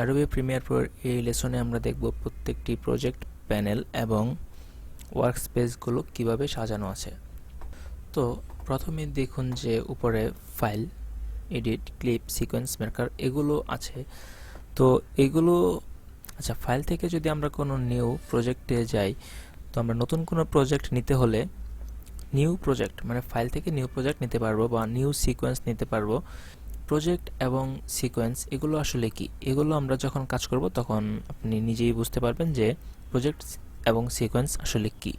Adobe Premiere প্রোর এই লেসনে আমরা দেখব প্রত্যেকটি প্রজেক্ট, প্যানেল এবং ওয়ার্কস্পেসগুলো কীভাবে সাজানো আছে। তো প্রথমে দেখুন যে উপরে file, edit, clip, sequence maker এগুলো আছে। তো এগুলো আচ্ছা ফাইল থেকে যদি আমরা কোনো নিউ প্রজেক্টে যাই, তো আমরা নতুন কোনো প্রজেক্ট নিতে হলে নিউ প্রজেক্ট মানে ফাইল থেকে নিউ প্রজেক্ট নিতে পারব বা নিউ সিকোয়েন্স নিতে পারব। প্রজেক্ট এবং সিকোয়েন্স এগুলো আসলে কি? এগুলো আমরা যখন কাজ করব, তখন আপনি নিজেই বুঝতে পারবেন যে প্রজেক্ট এবং সিকোয়েন্স আসলে কি।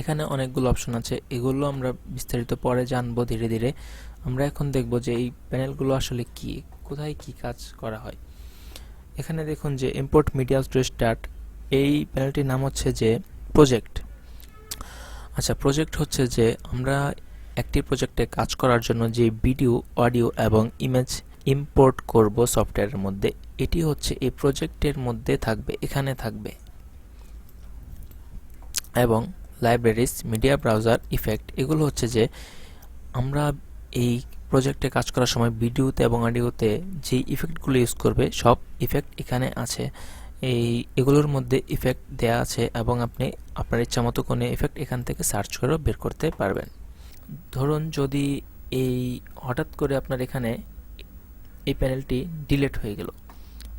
এখানে অনেকগুলো অপশন আছে, এগুলো আমরা বিস্তারিত পরে জানব ধীরে ধীরে। আমরা এখন দেখব যে এই প্যানেলগুলো আসলে কি, কোথায় কি কাজ করা হয়। এখানে দেখুন যে ইম্পোর্ট মিডিয়া টু স্টার্ট এই প্যানেলটির নাম হচ্ছে যে প্রজেক্ট আচ্ছা প্রজেক্ট হচ্ছে যে আমরা একটি প্রজেক্টে কাজ করার জন্য যে ভিডিও অডিও এবং ইমেজ ইম্পোর্ট করব সফটওয়্যারের মধ্যে, এটি হচ্ছে এই প্রজেক্টের মধ্যে থাকবে, এখানে থাকবে। এবং লাইব্রেরিজ মিডিয়া ব্রাউজার ইফেক্ট এগুলো হচ্ছে যে আমরা এই প্রজেক্টে কাজ করার সময় ভিডিওতে এবং অডিওতে যে ইফেক্টগুলো ইউজ করবে, সব ইফেক্ট এখানে আছে। এই, এগুলোর মধ্যে ইফেক্ট দেয়া আছে এবং আপনি আপনার ইচ্ছা মতো কোনো ইফেক্ট এখান থেকে সার্চ করেও বের করতে পারবেন। ধরুন যদি এই হঠাৎ করে আপনার এখানে এই প্যানেলটি ডিলেট হয়ে গেল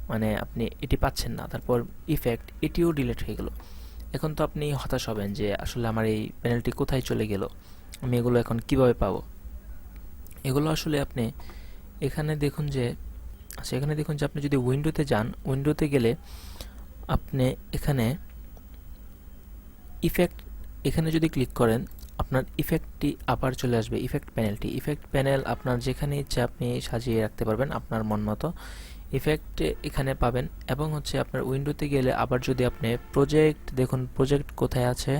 মানে আপনি এটি পাচ্ছেন না, তারপর ইফেক্ট এটিও ডিলেট হয়ে গেল। এখন তো আপনি হতাশ হবেন যে আসলে আমার এই প্যানেলটি কোথায় চলে গেল, আমি এগুলো এখন কীভাবে পাবো? এগুলো আসলে আপনি এখানে দেখুন যে আচ্ছা এখানে দেখুন যে আপনি যদি উইন্ডোতে যান উইন্ডোতে গেলে আপনি এখানে ইফেক্ট এখানে যদি ক্লিক করেন আপনার ইফেক্টটি আবার চলে আসবে ইফেক্ট প্যানেলটি ইফেক্ট প্যানেল আপনার যেখানে ইচ্ছে আপনি সাজিয়ে রাখতে পারবেন আপনার মন মতো। ইফেক্ট এখানে পাবেন এবং হচ্ছে আপনার উইন্ডোতে গেলে আবার যদি আপনি প্রজেক্ট দেখুন প্রজেক্ট কোথায় আছে?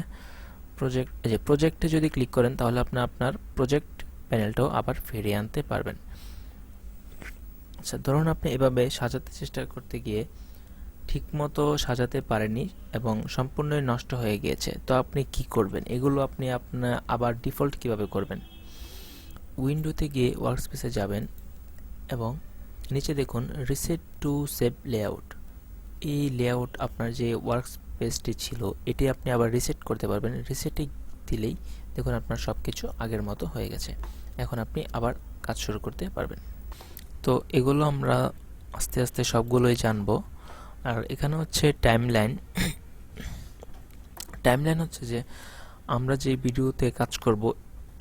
প্রজেক্ট যে প্রজেক্টে যদি ক্লিক করেন তাহলে আপনি আপনার প্রজেক্ট প্যানেলটাও আবার ফিরিয়ে আনতে পারবেন। আচ্ছা ধরুন আপনি এভাবে সাজাতে চেষ্টা করতে গিয়ে ঠিকমতো সাজাতে পারেনি এবং সম্পূর্ণই নষ্ট হয়ে গিয়েছে। তো আপনি কি করবেন? এগুলো আপনি আপনার আবার ডিফল্ট কীভাবে করবেন? উইন্ডোতে গিয়ে ওয়ার্কস্পেসে যাবেন এবং নিচে দেখুন, রিসেট টু সেভ লেআউট। এই লেআউট আপনার যে ওয়ার্কস্পেসটি ছিল, এটি আপনি আবার রিসেট করতে পারবেন। রিসেটে দিলেই দেখুন, আপনার সব কিছু আগের মতো হয়ে গেছে। এখন আপনি আবার কাজ শুরু করতে পারবেন। তো এগুলো আমরা আস্তে আস্তে সবগুলোই জানব। আর এখানে হচ্ছে টাইমলাইন টাইমলাইন হচ্ছে যে আমরা যে ভিডিওতে কাজ করব,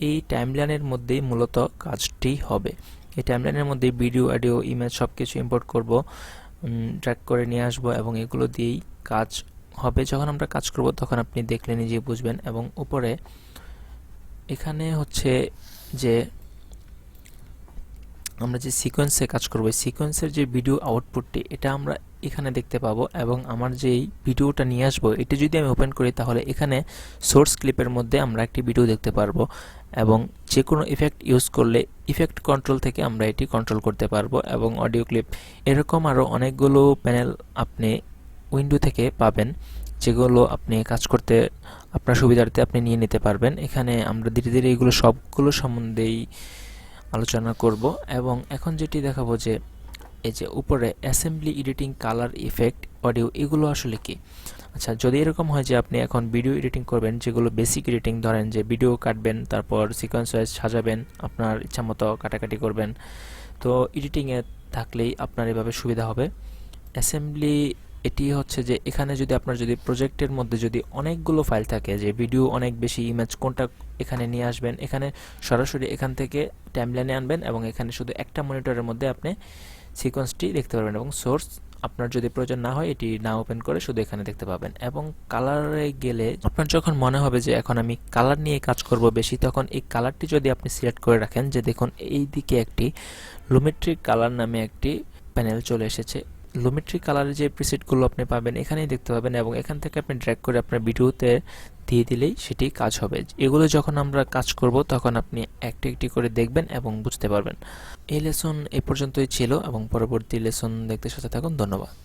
এই টাইমলাইনের মধ্যেই মূলত কাজটি হবে। এই টাইমলাইনের মধ্যে ভিডিও অডিও ইমেজ সব কিছু ইম্পোর্ট করব ট্র্যাক করে নিয়ে আসব এবং এগুলো দিয়েই কাজ হবে। যখন আমরা কাজ করব, তখন আপনি দেখলে নিজে বুঝবেন। এবং উপরে এখানে হচ্ছে যে আমরা যে সিকোয়েন্সে কাজ করব সিকোয়েন্সের যে ভিডিও আউটপুটটি এটা আমরা এখানে দেখতে পাবো এবং আমার যেই ভিডিওটা নিয়ে আসব, এটি যদি আমি ওপেন করি, তাহলে এখানে সোর্স ক্লিপের মধ্যে আমরা একটি ভিডিও দেখতে পারব এবং যে কোনো ইফেক্ট ইউজ করলে ইফেক্ট কন্ট্রোল থেকে আমরা এটি কন্ট্রোল করতে পারব এবং অডিও ক্লিপ এরকম আরও অনেকগুলো প্যানেল আপনি উইন্ডো থেকে পাবেন, যেগুলো আপনি কাজ করতে, আপনার সুবিধার্থে আপনি নিয়ে নিতে পারবেন। এখানে আমরা ধীরে ধীরে এগুলো সবগুলো সম্বন্ধেই আলোচনা করব এবং এখন যেটি দেখাবো যে এই যে উপরে assembly editing colour effect audio এগুলো আসলে কি? আচ্ছা যদি এরকম হয় যে আপনি এখন ভিডিও এডিটিং করবেন, যেগুলো বেসিক এডিটিং ধরেন যে ভিডিও কাটবেন, তারপর সিকোয়েন্স ওয়াইজ সাজাবেন, আপনার ইচ্ছা মতো কাটাকাটি করবেন, তো এডিটিংয়ে থাকলেই আপনার এভাবে সুবিধা হবে। অ্যাসেম্বলি এটি হচ্ছে যে এখানে যদি আপনার যদি প্রজেক্টের মধ্যে যদি অনেকগুলো ফাইল থাকে, যে ভিডিও অনেক বেশি ইমেজ কোনটা এখানে নিয়ে আসবেন, এখানে সরাসরি এখান থেকে টাইমলাইনে আনবেন এবং এখানে শুধু একটা মনিটরের মধ্যে আপনি সিকোয়েন্সটি দেখতে পারবেন এবং সোর্স আপনার যদি প্রয়োজন না হয়, এটি না ওপেন করে শুধু এখানে দেখতে পাবেন। এবং কালারে গেলে আপনার যখন মনে হবে যে এখন আমি কালার নিয়ে কাজ করব বেশি, তখন এই কালারটি যদি আপনি সিলেক্ট করে রাখেন, যে দেখুন এই দিকে একটি লুমেট্রিক কালার নামে একটি প্যানেল চলে এসেছে। লুমেট্রিক কালারের যে প্রিসেটগুলো আপনি পাবেন, এখানেই দেখতে পাবেন এবং এখান থেকে আপনি ড্র্যাগ করে আপনার ভিডিওতে দিয়ে দিলেই সেটি কাজ হবে। এগুলো যখন আমরা কাজ করব, তখন আপনি একটি একটি করে দেখবেন এবং বুঝতে পারবেন। এই লেসন এ পর্যন্তই ছিল এবং পরবর্তী লেসন দেখতে সাথে থাকুন। ধন্যবাদ।